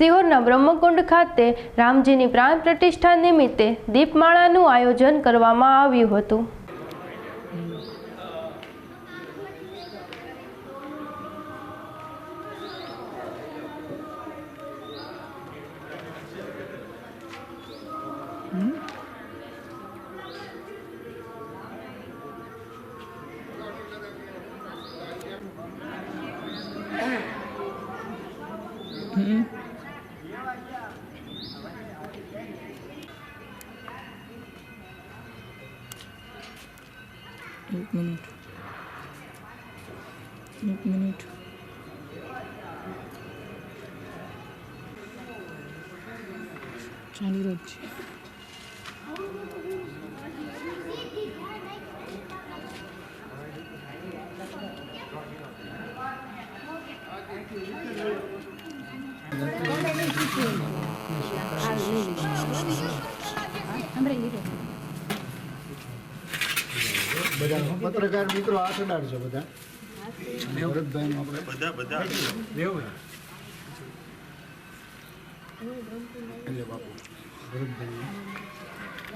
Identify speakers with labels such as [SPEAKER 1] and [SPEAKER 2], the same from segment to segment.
[SPEAKER 1] સિહોરના બ્રહ્મકુંડ ખાતે રામજીની પ્રાણ પ્રતિષ્ઠા નિમિત્તે દીપમાળાનું આયોજન કરવામાં આવ્યું હતું.
[SPEAKER 2] એક મિનિટ. એક મિનિટ. ચાલી રહ્યું
[SPEAKER 3] બધા પત્રકાર મિત્રો હાથ છે બધા. ભરતભાઈ આપણે.
[SPEAKER 4] બધા બધા
[SPEAKER 3] એટલે બાપુ ભરતભાઈ.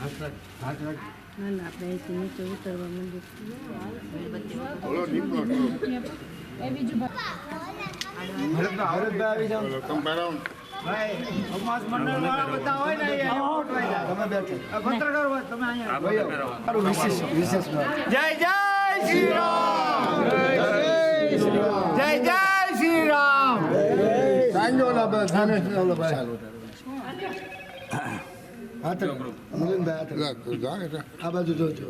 [SPEAKER 3] હાથ રાખ હાથ રાખ બેઠો ભાઈઓ, મારું વિશેષ વિશેષ વાત.
[SPEAKER 5] જય જય શ્રી રામ. જય જય શ્રી રામ.
[SPEAKER 4] સાંજો ના બધા થાને ચાલો ભાઈ
[SPEAKER 3] ચાલો હાથ રાખ. મિલિંદભાઈ હાથ રાખ.
[SPEAKER 4] તું જાણે છે
[SPEAKER 3] આ બાજુ જોજો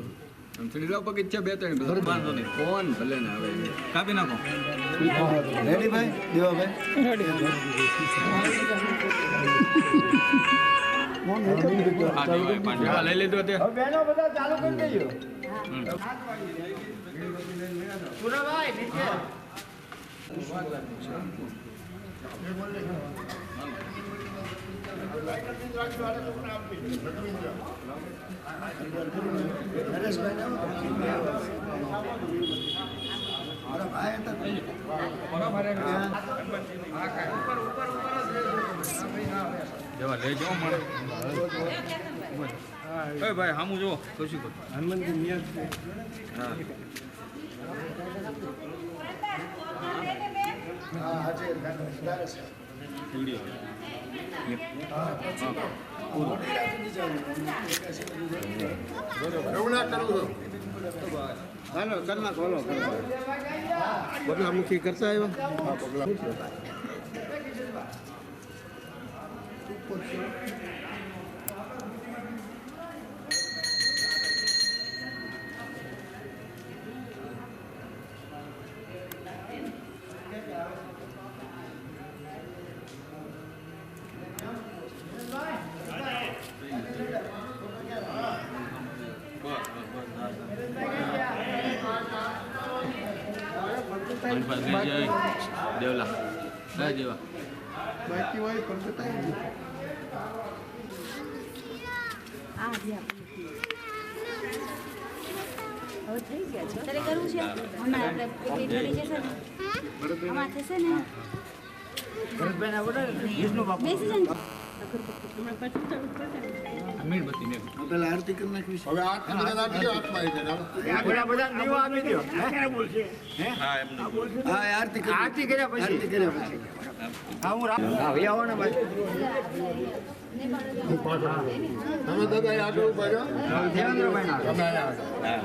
[SPEAKER 6] ચડી જાવ પગ ઈચ્છા બે ત્રણ બધા વાંધો નહીં. કોણ ભલે ને હવે કાપી નાખો.
[SPEAKER 3] રેડી ભાઈ દેવાભાઈ
[SPEAKER 6] લઈ લીધો તે.
[SPEAKER 5] બેનો બધા ચાલુ કરી દેજો સુરાભાઈ નીચે
[SPEAKER 3] નરેશભાઈ ને મારા ભાઈ હતા
[SPEAKER 6] જવા લઈ જાઓ મને. એ ભાઈ હામું જો કશું કર હા.
[SPEAKER 3] હા હાજર હા
[SPEAKER 6] વીડિયો
[SPEAKER 4] એવું ના કરું
[SPEAKER 3] હાલો કર નાખો હાલો બગલામુખી કરતા આવ્યા
[SPEAKER 4] પગલા
[SPEAKER 6] મારી પાસે દેવલા જેવા
[SPEAKER 3] બાકી હોય પણ બતાવી
[SPEAKER 7] તારે કરવું છે હમણાં આપણે પેકેટ મળી જશે ને આમાં થશે ને
[SPEAKER 5] ભરતભાઈ ના બોલે વિષ્ણુ બાપુ
[SPEAKER 7] બેસી જાય
[SPEAKER 6] મીણબત્તી મેં
[SPEAKER 3] પેલા આરતી કરી નાખવી
[SPEAKER 4] હવે હાથ આરતી આપી દો.
[SPEAKER 6] હા? એમને
[SPEAKER 3] હા? આરતી કરી
[SPEAKER 5] આરતી કર્યા પછી.
[SPEAKER 3] આરતી કર્યા પછી.
[SPEAKER 5] હા હું ભાઈ આવો ને ભાઈ.
[SPEAKER 4] તમે દાદા આગળ ઊભા રહ્યો
[SPEAKER 5] દેવેન્દ્રભાઈ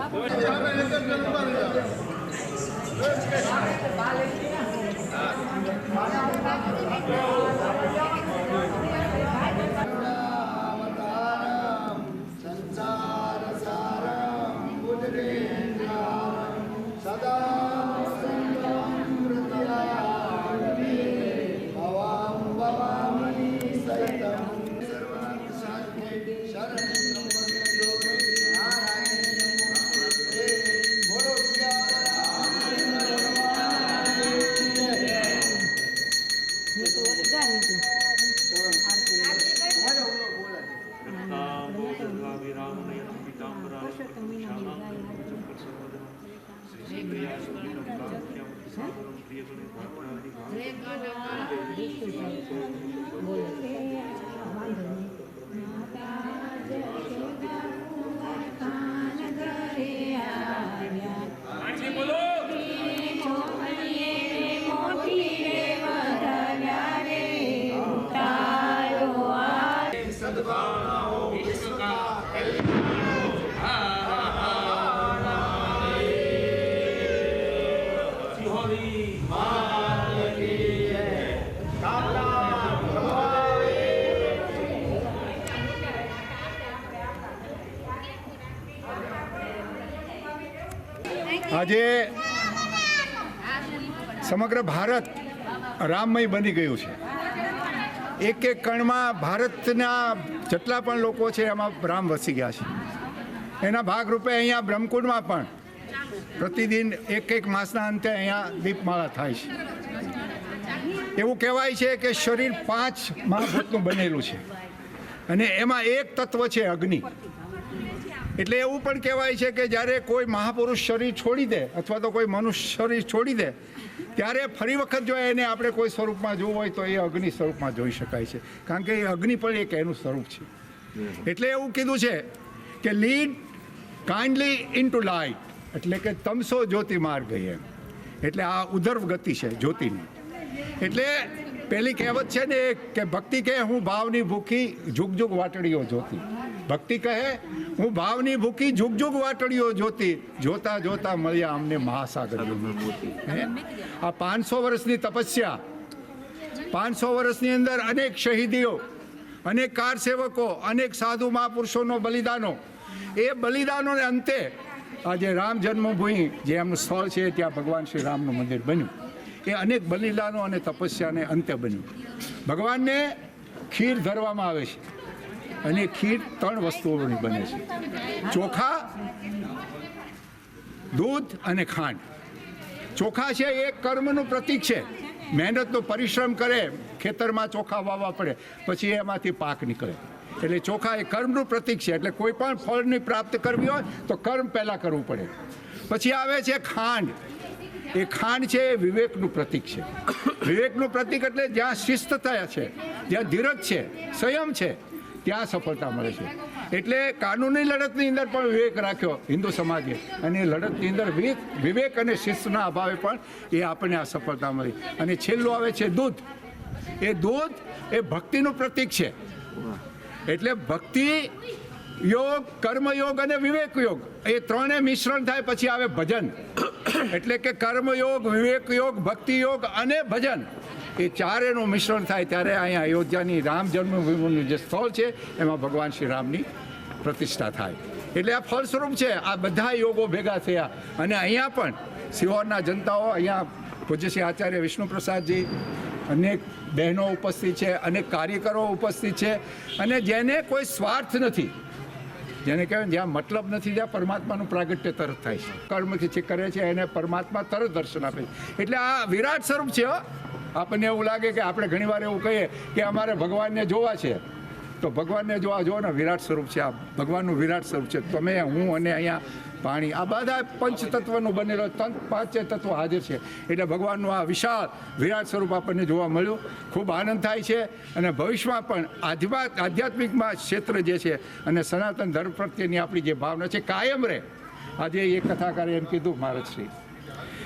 [SPEAKER 8] આજે સમગ્ર ભારત રામમય બની ગયું છે. એક એક કણમાં ભારતના જેટલા પણ લોકો છે, એમાં રામ વસી ગયા છે. એના ભાગરૂપે અહીંયા બ્રહ્મકુંડમાં પણ પ્રતિદિન એક એક માસના અંતે અહીંયા દીપમાળા થાય છે. એવું કહેવાય છે કે શરીર પાંચ મહાભૂતનું બનેલું છે. અને એમાં એક તત્વ છે અગ્નિ. એટલે એવું પણ કહેવાય છે કે જ્યારે કોઈ મહાપુરુષ શરીર છોડી દે અથવા તો કોઈ મનુષ્ય શરીર છોડી દે, ત્યારે ફરી વખત જો એને આપણે કોઈ સ્વરૂપમાં જોવું હોય તો એ અગ્નિ સ્વરૂપમાં જોઈ શકાય છે. કારણ કે એ અગ્નિ પણ એક એનું સ્વરૂપ છે. એટલે એવું કીધું છે કે lead kindly into light એટલે કે તમસો જ્યોતિ માર્ગ એમ. એટલે આ ઉધર્વ ગતિ છે જ્યોતિની. એટલે પેલી કહેવત છે ને કે ભક્તિ કે હું ભાવની ભૂખી જુગ જુગ વાટડીઓ જોતી. ભક્તિ કહે હું ભાવની ભૂખી જુગ જુગ વાટડીઓ જોતી જોતા જોતા મળ્યા અમને મહાસાગર? આ પાંચસો વર્ષની તપસ્યા પાંચસો વર્ષની અંદર અનેક શહીદીઓ અનેક કાર સેવકો અનેક સાધુ મહાપુરુષોનો બલિદાનો. એ બલિદાનોને અંતે આજે રામ જન્મભૂમિ જે એમનું સ્થળ છે ત્યાં ભગવાન શ્રી રામનું મંદિર બન્યું. એ અનેક બલિદાનો અને તપસ્યાને અંતે બન્યું. ભગવાનને ખીર ધરવામાં આવે છે. અને ખીર ત્રણ વસ્તુઓની બને છે. ચોખા, દૂધ અને ખાંડ. ચોખા છે એ કર્મનું પ્રતીક છે. મહેનતનો પરિશ્રમ કરે, ખેતરમાં ચોખા વાવવા પડે, પછી એમાંથી પાક નીકળે. એટલે ચોખા એ કર્મનું પ્રતીક છે, એટલે કોઈ પણ ફળની પ્રાપ્ત કરવી હોય તો કર્મ પહેલાં કરવું પડે. પછી આવે છે ખાંડ. એ ખાંડ છે એ વિવેકનું પ્રતીક છે. વિવેકનું પ્રતીક એટલે જ્યાં શિસ્તતા છે, જ્યાં ધીરજ છે, સંયમ છે ત્યાં સફળતા મળે છે. એટલે કાનૂની લડતની અંદર પણ વિવેક રાખ્યો હિન્દુ સમાજે. અને એ લડતની અંદર વિવેક વિવેક અને શિસ્તના અભાવે પણ એ આપણને આ સફળતા મળી. અને છેલ્લું આવે છે દૂધ. એ દૂધ એ ભક્તિનું પ્રતીક છે. એટલે ભક્તિ યોગ, કર્મયોગ અને વિવેક યોગ એ ત્રણે મિશ્રણ થાય પછી આવે ભજન. એટલે કે કર્મયોગ વિવેક યોગ ભક્તિ યોગ અને ભજન. એ ચારેનું મિશ્રણ થાય ત્યારે અહીંયા અયોધ્યાની રામ જન્મભૂમિનું જે સ્થળ છે, એમાં ભગવાન શ્રી રામની પ્રતિષ્ઠા થાય. એટલે આ ફળસ્વરૂપ છે, આ બધા યોગો ભેગા થયા. અને અહીંયા પણ સિહોરના જનતાઓ અહીંયા પૂજ્ય શ્રી આચાર્ય વિષ્ણુપ્રસાદજી, અનેક બહેનો ઉપસ્થિત છે, અનેક કાર્યકરો ઉપસ્થિત છે. અને જેને કોઈ સ્વાર્થ નથી, જેને કહેવાય જ્યાં મતલબ નથી, ત્યાં પરમાત્માનું પ્રાગટ્ય તરત થાય છે. કર્મથી જે કરે છે, એને પરમાત્મા તરત દર્શન આપે છે. એટલે આ વિરાટ સ્વરૂપ છે, હો. આપણને એવું લાગે કે આપણે ઘણીવાર એવું કહીએ કે અમારે ભગવાનને જોવા છે. તો ભગવાનને જોવા જોવો ને વિરાટ સ્વરૂપ છે, આ ભગવાનનું વિરાટ સ્વરૂપ છે. તમે, હું અને અહીંયા પાણી, આ બધા પંચતત્વનું બનેલો તંત પાંચે તત્વો હાજર છે. એટલે ભગવાનનું આ વિશાળ વિરાટ સ્વરૂપ આપણને જોવા મળ્યું. ખૂબ આનંદ થાય છે અને ભવિષ્યમાં પણ આધ્યા આધ્યાત્મિકમાં ક્ષેત્ર જે છે અને સનાતન ધર્મ પ્રત્યેની આપણી જે ભાવના છે, કાયમ રહે. આજે એ કથાકારે એમ કીધું મહારાજશ્રી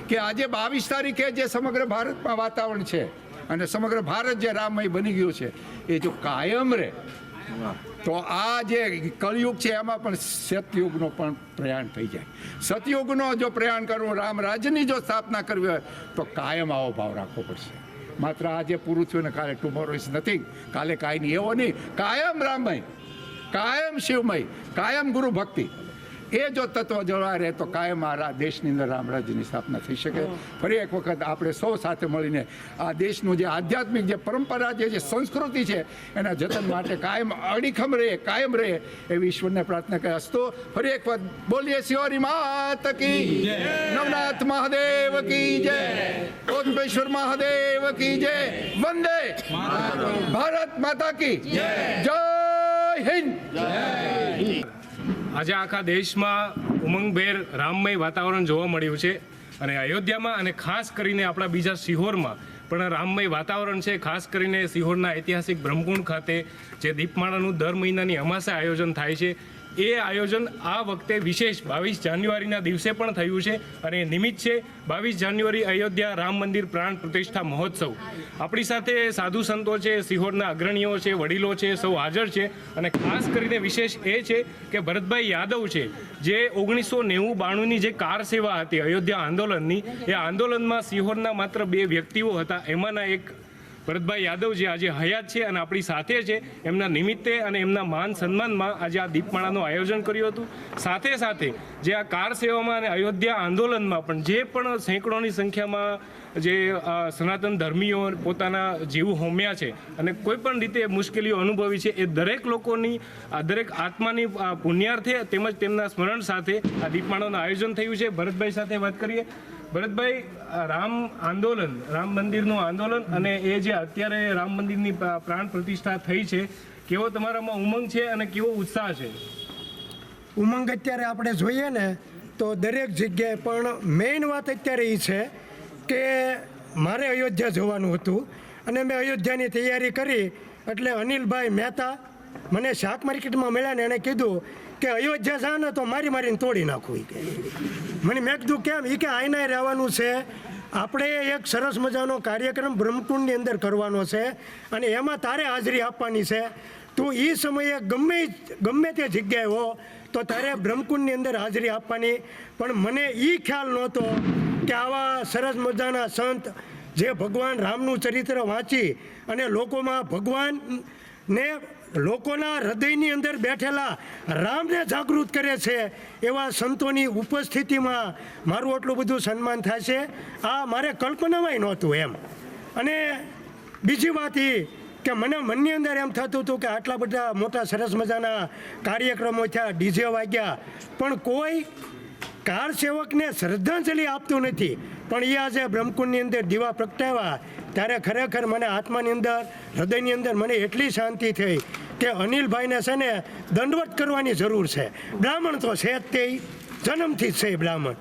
[SPEAKER 8] કે આજે બાવીસ તારીખે જે સમગ્ર ભારતમાં વાતાવરણ છે અને સમગ્ર ભારત જે રામમય બની ગયું છે, એ જો કાયમ રહે, તો આ જે કળયુગ છે, એમાં પણ સતયુગનો પણ પ્રયાણ થઈ જાય. સતયુગનો જો પ્રયાણ કરવું રામ રાજ્યની જો સ્થાપના કરવી હોય, તો કાયમ આવો ભાવ રાખવો પડશે. માત્ર આજે પૂરું થયું ને કાલે ટુમોરો ઇઝ નથિંગ કાલે કાંઈ નહીં, એવો નહીં. કાયમ રામમય, કાયમ શિવમય, કાયમ ગુરુ ભક્તિ એ જો તત્વ જળવાય રહે તો કાયમ આ દેશની અંદર રામરાજ્યની સ્થાપના થઈ શકે. ફરી એક વખત આપણે સૌ સાથે મળીને આ દેશનું જે આધ્યાત્મિક જે પરંપરા જે જે સંસ્કૃતિ છે એના જતન માટે કાયમ અડીખમ રહે કાયમ રહે એવી ઈશ્વરને પ્રાર્થના કરે હસતો. ફરી એક વખત બોલીએ શિવરી માત કી નવનાથ મહાદેવ કી જય. ઓમપેશ્વર મહાદેવ કી જય. વંદે ભારત માતા કી જય હિન્દ.
[SPEAKER 9] આજે આખા દેશમાં ઉમંગભેર રામમય વાતાવરણ જોવા મળ્યું છે અને અયોધ્યામાં અને ખાસ કરીને આપણા બીજા સિહોરમાં પણ રામમય વાતાવરણ છે. ખાસ કરીને સિહોરના ઐતિહાસિક બ્રહ્મકુંડ ખાતે જે દીપમાળાનું દર મહિનાની અમાસે આયોજન થાય છે. એ આયોજન આ વખતે વિશેષ બાવીસ જાન્યુઆરીના દિવસે પણ થયું છે અને નિમિત્ત છે બાવીસ જાન્યુઆરી અયોધ્યા રામ મંદિર પ્રાણ પ્રતિષ્ઠા મહોત્સવ. આપણી સાથે સાધુ સંતો છે, સિહોરના અગ્રણીઓ છે, વડીલો છે, સૌ હાજર છે અને ખાસ કરીને વિશેષ એ છે કે ભરતભાઈ યાદવ છે, જે ઓગણીસો નેવું બાણુંની જે કાર સેવા હતી અયોધ્યા આંદોલનની, એ આંદોલનમાં સિહોરના માત્ર બે વ્યક્તિઓ હતા, એમાંના એક ભરતભાઈ યાદવ જે આજે હયાત છે અને આપણી સાથે છે, એમના નિમિત્તે અને એમના માન સન્માનમાં આજે આ દીપમાળાનું આયોજન કર્યું હતું. સાથે સાથે જે આ કાર સેવામાં અને અયોધ્યા આંદોલનમાં પણ જે પણ સેંકડોની સંખ્યામાં જે સનાતન ધર્મીઓ પોતાના જીવ હોમ્યા છે અને કોઈ પણ રીતે મુશ્કેલીઓ અનુભવી છે, એ દરેક લોકોની દરેક આત્માની પુણ્યાર્થે તેમજ તેમના સ્મરણ સાથે આ દીપમાળાનું આયોજન થયું છે. ભરતભાઈ સાથે વાત કરીએ. ભરતભાઈ રામ આંદોલન, રામ મંદિરનું આંદોલન અને એ જે અત્યારે રામ મંદિરની પ્રાણ પ્રતિષ્ઠા થઈ છે, કેવો તમારામાં ઉમંગ છે અને કેવો ઉત્સાહ છે?
[SPEAKER 10] ઉમંગ અત્યારે આપણે જોઈએ ને, તો દરેક જગ્યાએ પણ મેઇન વાત અત્યારે એ છે કે મારે અયોધ્યા જવાનું હતું અને મેં અયોધ્યાની તૈયારી કરી એટલે અનિલભાઈ મહેતા મને શાક માર્કેટમાં મળ્યા ને એણે કીધું કે અયોધ્યા જા ને તો મારી મારીને તોડી નાખું કે. મને મેં કીધું, કેમ? એ કે આઈનાય રહેવાનું છે. આપણે એક સરસ મજાનો કાર્યક્રમ બ્રહ્મકુંડની અંદર કરવાનો છે અને એમાં તારે હાજરી આપવાની છે. તું એ સમયે ગમે ગમે તે જગ્યાએ હો, તો તારે બ્રહ્મકુંડની અંદર હાજરી આપવાની. પણ મને એ ખ્યાલ નહોતો કે આવા સરસ મજાના સંત જે ભગવાન રામનું ચરિત્ર વાંચી અને લોકોમાં ભગવાનને લોકોના હૃદયની અંદર બેઠેલા રામને જાગૃત કરે છે એવા સંતોની ઉપસ્થિતિમાં મારું આટલું બધું સન્માન થાય છે. આ મારે કલ્પનામાંય નહોતું એમ. અને બીજી વાત એ કે મને મનની અંદર એમ થતું હતું કે આટલા બધા મોટા સરસ મજાના કાર્યક્રમો થયા, ડીજે વાગ્યા, પણ કોઈ કાર સેવકને શ્રદ્ધાંજલિ આપતું નથી. પણ એ આજે બ્રહ્મકુંડની અંદર દીવા પ્રગટાવ્યા, ત્યારે ખરેખર મને આત્માની અંદર, હૃદયની અંદર મને એટલી શાંતિ થઈ કે અનિલભાઈને છે ને દંડવત કરવાની જરૂર છે. બ્રાહ્મણ તો છે જ તે, જન્મથી જ છે બ્રાહ્મણ.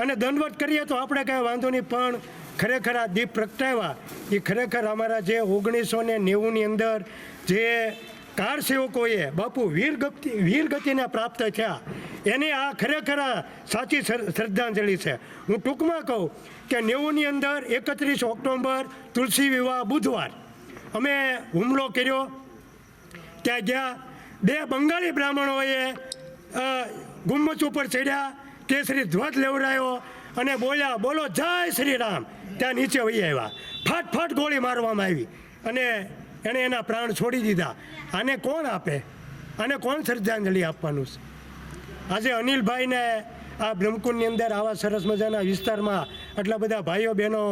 [SPEAKER 10] અને દંડવત કરીએ તો આપણે કાંઈ વાંધો નહીં, પણ ખરેખર આ દીપ પ્રગટાવ્યા. એ ખરેખર અમારા જે ઓગણીસો ને નેવુંની અંદર જે કાર સેવકોએ બાપુ વીરગતિ વીરગતિને પ્રાપ્ત થયા. એની આ ખરેખર આ સાચી શ્રદ્ધાંજલિ છે. હું ટૂંકમાં કહું કે નેવુંની અંદર એકત્રીસ ઓક્ટોબર તુલસી વિવાહ બુધવાર. અમે હુમલો કર્યો. ત્યાં ગયા. બે બંગાળી બ્રાહ્મણોએ ગુમ્મચ ઉપર ચડ્યા, કેસરી ધ્વજ લેવડાયો અને બોલ્યા, બોલો જય શ્રી રામ ત્યાં નીચે વહી આવ્યા. ફટ ફટ ગોળી મારવામાં આવી અને એણે એના પ્રાણ છોડી દીધા. આને કોણ આપે? આને કોણ શ્રદ્ધાંજલિ આપવાનું છે? આજે અનિલભાઈને આ બ્રહ્મકુંડની અંદર આવા સરસ મજાના વિસ્તારમાં આટલા બધા ભાઈઓ બહેનો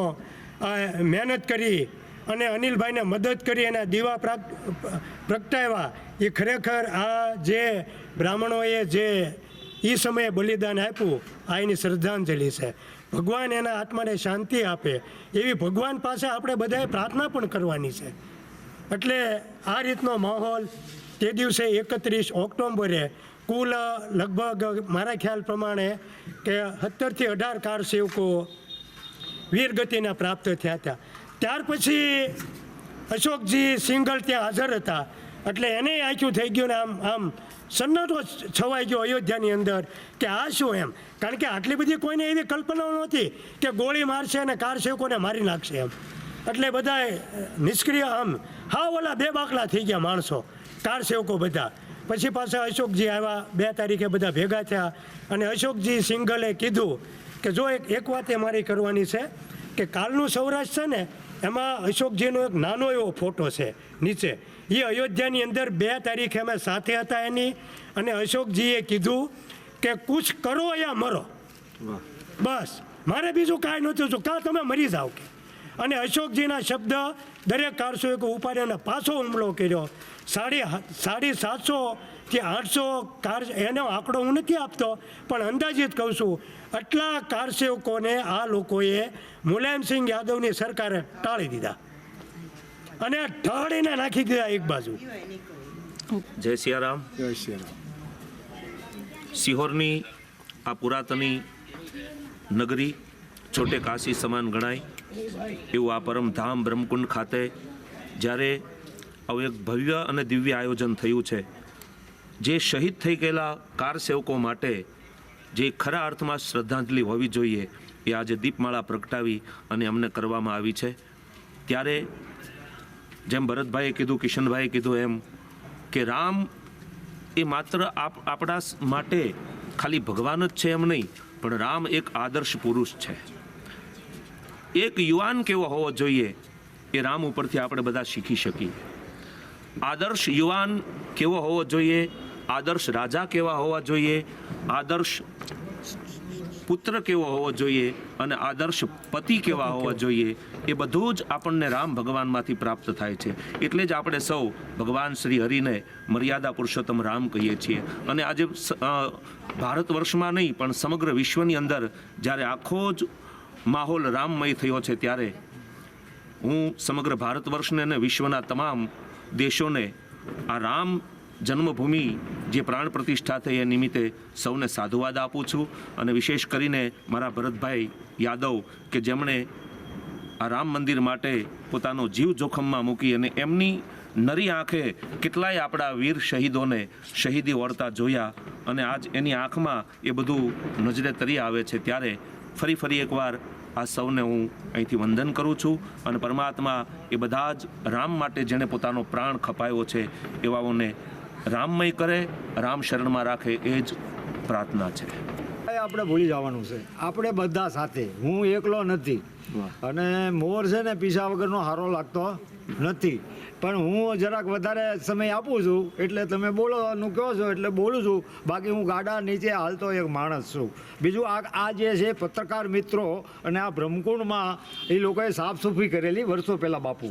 [SPEAKER 10] મહેનત કરી અને અનિલભાઈને મદદ કરી એના દીવા પ્રાપ્ત, પ્રગટાવ્યા. એ ખરેખર આ જે બ્રાહ્મણોએ જે એ સમયે બલિદાન આપ્યું, આ એની શ્રદ્ધાંજલિ છે. ભગવાન એના આત્માને શાંતિ આપે. એવી ભગવાન પાસે આપણે બધાએ પ્રાર્થના પણ કરવાની છે. એટલે આ રીતનો માહોલ તે દિવસે એકત્રીસ ઓક્ટોબરે કુલ લગભગ મારા ખ્યાલ પ્રમાણે કે સત્તરથી અઢાર કાર સેવકો વીરગતિના પ્રાપ્ત થયા હતા. ત્યાર પછી અશોકજી સિંગલ ત્યાં હાજર હતા. એટલે એને આંખ્યું થઈ ગયું ને આમ આમ સન્નાટો છવાઈ ગયો અયોધ્યાની અંદર કે આ શું એમ? કારણ કે આટલી બધી કોઈને એવી કલ્પનાઓ નહોતી કે ગોળી મારશે અને કાર સેવકોને મારી નાખશે એમ. એટલે બધા નિષ્ક્રિય આમ, હા ઓલા બે બાકલા થઈ ગયા માણસો, કાર સેવકો બધા. પછી પાછા અશોકજી આવ્યા, બે તારીખે બધા ભેગા થયા અને અશોકજી સિંગલે કીધું કે જો એક એક વાત એ મારી કરવાની છે કે કાલનું સૌરાષ્ટ્ર છે ને એમાં અશોકજીનો એક નાનો એવો ફોટો છે નીચે. એ અયોધ્યાની અંદર બે તારીખે અમે સાથે હતા એની અને અશોકજીએ કીધું કે કુછ કરો યા મરો. બસ. મારે બીજું કાંઈ નહોતું જો કાં તમે મરી જાઓ કે. અને અશોકજીના શબ્દ દરેક કારસો એક ઉપાડ્યો પાછો હુમલો કર્યો. સાડી સાડી સાતસો કે આઠસો કાર એનો આંકડો હું નથી આપતો પણ અંદાજિત કહું છું આટલા કારસેવકોને આ લોકોએ મુલાયમસિંહ યાદવની સરકારે ટાળી દીધા. અને ટાળીને નાખી દીધા એક બાજુ.
[SPEAKER 11] જય સિયારામ. સિહોરની આ પુરાતની નગરી છોટે કાશી સમાન ગણાય એવું આ પરમધામ બ્રહ્મકુંડ ખાતે જ્યારે આવું એક ભવ્ય અને દિવ્ય આયોજન થયું છે જે શહીદ થઈ ગયેલા કાર સેવકો માટે જે ખરા અર્થમાં શ્રદ્ધાંજલિ હોવી જોઈએ એ આજે દીપમાળા પ્રગટાવી અને અમને કરવામાં આવી છે. ત્યારે જેમ ભરતભાઈએ કીધું, કિશનભાઈએ કીધું એમ કે રામ એ માત્ર આપ, આપણા માટે ખાલી ભગવાન જ છે એમ નહીં, પણ રામ એક આદર્શ પુરુષ છે. એક યુવાન કેવો હોવો જોઈએ એ રામ ઉપરથી આપણે બધા શીખી શકીએ. આદર્શ યુવાન કેવો હોવો જોઈએ આદર્શ રાજા કેવા હોવા જોઈએ? આદર્શ પુત્ર કેવો હોવો જોઈએ? અને આદર્શ પતિ કેવા હોવા જોઈએ? એ બધું જ આપણને રામ ભગવાનમાંથી પ્રાપ્ત થાય છે. એટલે જ આપણે સૌ ભગવાન શ્રી હરિને મર્યાદા પુરુષોત્તમ રામ કહીએ છીએ. અને આજે ભારત વર્ષમાં નહીં, પણ સમગ્ર વિશ્વની અંદર જ્યારે આખો જ માહોલ રામમય થયો છે ત્યારે હું સમગ્ર ભારત વર્ષને અને વિશ્વના તમામ દેશોને આ રામ જન્મભૂમિ જે પ્રાણ પ્રતિષ્ઠા થઈ એ નિમિત્તે સૌને સાધુવાદ આપું છું અને વિશેષ કરીને મારા ભરતભાઈ યાદવ કે જેમણે આ રામ મંદિર માટે પોતાનો જીવ જોખમમાં મૂકી અને એમની નરી આંખે કેટલાય આપણા વીર શહીદોને શહીદી વળતા જોયા અને આજ એની આંખમાં એ બધું નજરે તરી આવે છે ત્યારે ફરી ફરી એકવાર આ સૌને હું અહીંથી વંદન કરું છું અને પરમાત્મા એ બધા જ રામ માટે જેણે પોતાનો પ્રાણ ખપાયો છે એવાઓને રામમય કરે રામ શરણમાં રાખે એ જ પ્રાર્થના છે.
[SPEAKER 5] આપણે ભૂલી જવાનું છે. આપણે બધા સાથે. હું એકલો નથી. અને મોર છે ને પીસા વગરનો હારો લાગતો નથી. પણ હું જરાક વધારે સમય આપું છું એટલે તમે બોલોનું કહો છો એટલે બોલું છું. બાકી હું ગાડા નીચે હાલતો એક માણસ છું. બીજું આ આ જે છે પત્રકાર મિત્રો અને આ બ્રહ્મકુંડમાં એ લોકોએ સાફ સફાઈ કરેલી વર્ષો પહેલાં બાપુ.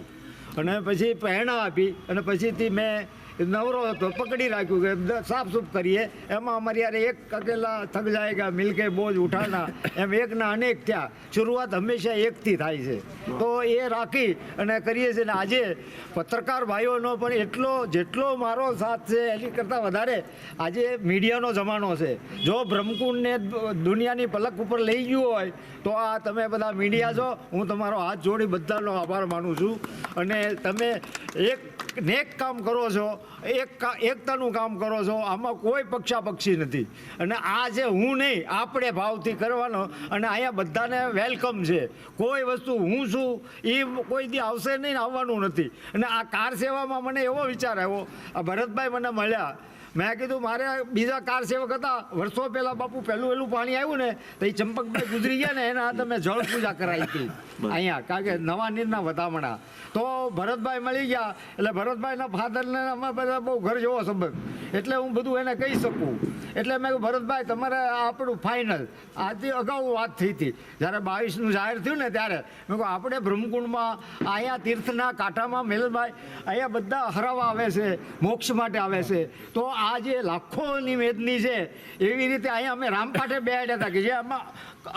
[SPEAKER 5] અને પછી પ્રેરણા આપી અને પછીથી મેં નવરો હતો, પકડી રાખ્યું કે સાફ સાફસૂફ કરીએ. એમાં અમારી યારે એક અકેલા થક જાયગા મિલકે બોજ ઉઠાના. એમ એકના અનેક થયા. શરૂઆત હંમેશા એકથી થાય છે. તો એ રાખી અને કરીએ છીએ. ને આજે પત્રકાર ભાઈઓનો પણ એટલો, જેટલો મારો સાથ છે, એની કરતાં વધારે આજે મીડિયાનો જમાનો છે. જો બ્રહ્મકુંડને દુનિયાની પલક ઉપર લઈ ગયું હોય તો આ તમે બધા મીડિયા છો. હું તમારો હાથ જોડી બધાનો આભાર માનું છું. અને તમે એક, નેક કામ કરો છો. એક એકતાનું કામ કરો છો. આમાં કોઈ પક્ષાપક્ષી નથી. અને આ જે હું નહીં, આપણે ભાવથી કરવાનો. અને અહીંયા બધાને વેલકમ છે. કોઈ વસ્તુ હું છું એ કોઈ દી આવશે નહીં આવવાનું નથી. અને આ કાર સેવામાં મને એવો વિચાર આવ્યો. આ ભરતભાઈ મને મળ્યા. મેં કીધું મારે બીજા કાર સેવક હતા. વર્ષો પહેલાં બાપુ પહેલું પહેલું પાણી આવ્યું ને તો એ ચંપકભાઈ ગુજરી ગયા ને એના હાથે મેં જળ પૂજા કરાવી હતી. અહીંયા કારણ કે નવા નીરના વધામણા. તો ભરતભાઈ મળી ગયા. એટલે ભરતભાઈના ફાધરને અમે બધા બહુ ઘર જેવો સંબંધ. એટલે હું બધું એને કહી શકું. એટલે મેં ભરતભાઈ તમારે આ આપણું ફાઇનલ આથી અગાઉ વાત થઈ હતી. જ્યારે બાવીસનું જાહેર થયું ને ત્યારે મેં કહું આપણે બ્રહ્મકુંડમાં અહીંયા તીર્થના કાંઠામાં મેલભાઈ અહીંયા બધા હરાવા આવે છે મોક્ષ માટે આવે છે. તો આ જે લાખોની વેદની છે, એવી રીતે અહીંયા અમે રામપાઠે બેહાડ્યા હતા કે જે આમાં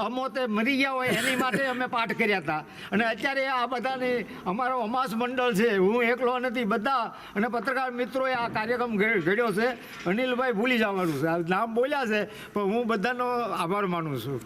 [SPEAKER 5] અમોતે મરી ગયા હોય એની માટે અમે પાઠ કર્યા હતા. અને અત્યારે આ બધાની અમારો અમાસ મંડળ છે, હું એકલો નથી, બધા અને પત્રકાર મિત્રોએ આ કાર્યક્રમ ઘડ્યો છે. અનિલભાઈ ભૂલી જવાનું છે. નામ બોલ્યા છે, પણ હું બધાનો આભાર માનું છું.